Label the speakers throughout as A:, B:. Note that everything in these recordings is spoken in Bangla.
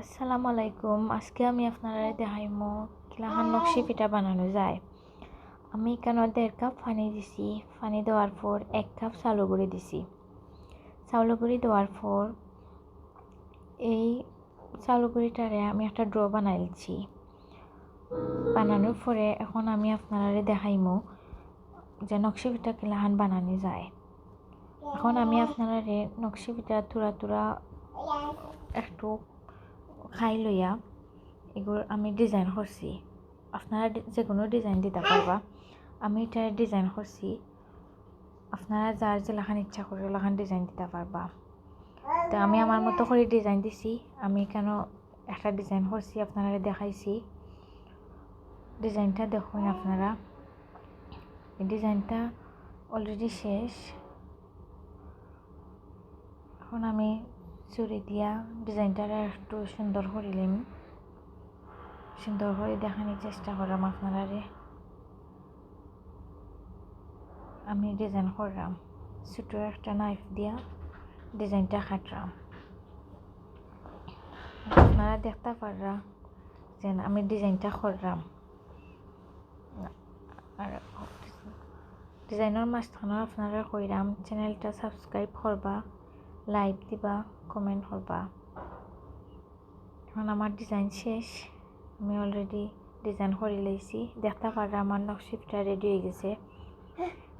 A: আসসালামু আলাইকুম। আজকে আমি আপনারা দেখাইমো কিলাখান নকশি পিঠা বানানো যায়। আমি এখানে দেড় কাপ পানি দিছি? পানি দেওয়ার পর এক কাপ চাউল গুঁড়ি দিছি। চাউল গুঁড়ি দেওয়ার পর এই চাউল গুঁড়িটারে আমি একটা ড্র বানাইছি বানানোর পরে এখন আমি আপনারা দেখাইমো যে নকশি পিঠা কিলাখান বানানো যায়। এখন আমি আপনারা নকশি পিঠা তুরা তুরা একটু খাই লইয়া এগুলো আমি ডিজাইন করছি আপনারা যে কোনো ডিজাইন দিতে পারবা আমি এটা ডিজাইন করছি আপনারা যার যে লেখান ইচ্ছা করে লেখান ডিজাইন দিতে পারবা তো আমি আমার মতো করে ডিজাইন দিছি। আমি কেন একটা ডিজাইন করছি আপনারা দেখাইছি। ডিজাইনটা দেখুন আপনারা। ডিজাইনটা অলরেডি শেষ। এখন আমি চুরি দিয়া ডিজাইনটা একটু সুন্দর করিলাম সুন্দর করে দেখানোর চেষ্টা করলাম আপনারা আমি ডিজাইন করলাম ছোটো একটা নাইফ দিয়া ডিজাইনটা কাটলাম আপনারা দেখতে পাররা যে আমি ডিজাইনটা করলাম আর ডিজাইনের মাঝখানে আপনারা কইরাম চ্যানেলটা সাবস্ক্রাইব করবা লাইক দিবা কমেন্ট করবা। এখন আমার ডিজাইন শেষ। আমি অলরেডি ডিজাইন করে লইছি দেখতে পাররা আমার নকশিপটা রেডি হয়ে গেছে।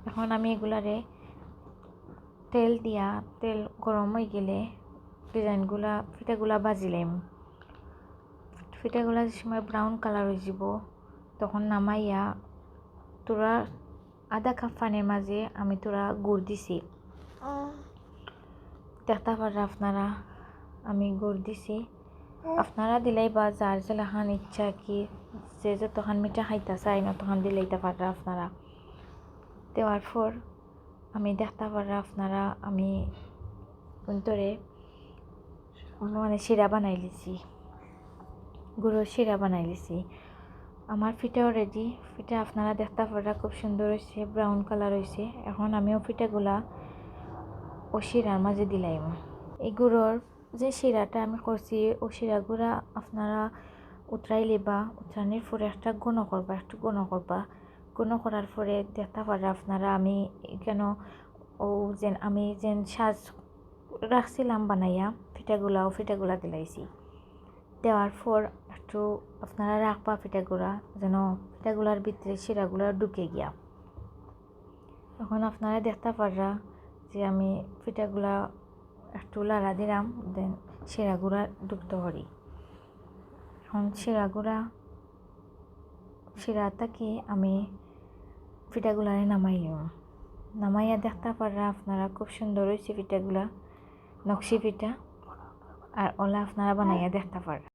A: এখন আমি এগুলারে তেল দিয়া, তেল গরম হয়ে গেলে ডিজাইনগুলা ফিটাগুলা বাজিলাম ফিটাগুলা যে সময় ব্রাউন কালার হয়ে যাব, তখন নামাইয়া তোরা আধা কাপ পানির মাঝে আমি তোরা গুড় দিছি। দেখতে পারা আপনারা আমি গুড় দিছি। আপনারা দিলেই বা যার যেলাখান ইচ্ছা কি, যে যতখান মিঠা খাইতে চাই নতখান দিলেইতে পারা আপনারা। দেওয়ার পর আমি দেখতে পারা আপনারা আমি অন্তরে মানে শিরা বানাই লিছি। গুঁড়োর শিরা বানাই লিছি। আমার ফিটাও রেডি ফিটা আপনারা দেখতে পারা খুব সুন্দর হয়েছে ব্রাউন কালার হয়েছে এখন আমিও ফিটাগুলা ও শিরার মাঝে দিলাম এই গুঁড়োর যে শিরাটা আমি করছি, ও শিরাগুলা আপনারা উতরাই লিবা উতরানির পরে একটা গুণ করবা, একটু গুণ করবা। গুণ করার পরে দেখতে পারা আপনারা, আমি কেন ও যেন, আমি যেন সাজ রাখছিলাম বানাইয়া, ফিটাগুলা, ও ফিটাগুলা দিলাইছি। দেওয়ার পর একটু আপনারা রাখবা ফিটাগুলা, যেন ফিটাগুলার ভিতরে শিরাগুলা ঢুকে গিয়া। এখন আপনারা দেখতে পাররা যে আমি পিঠাগুলা একটু লাড়া দিলাম দেন শিরাগুড়া ঢুকতে পারি। এখন শিরাগুড়া শিরা থেকে আমি পিঠাগুলারে নামাইলাম। নামাইয়া দেখতে পাররা আপনারা খুব সুন্দর হয়েছে পিঠাগুলা নকশি পিঠা আর ওলা আপনারা বানাইয়া দেখতে পাররা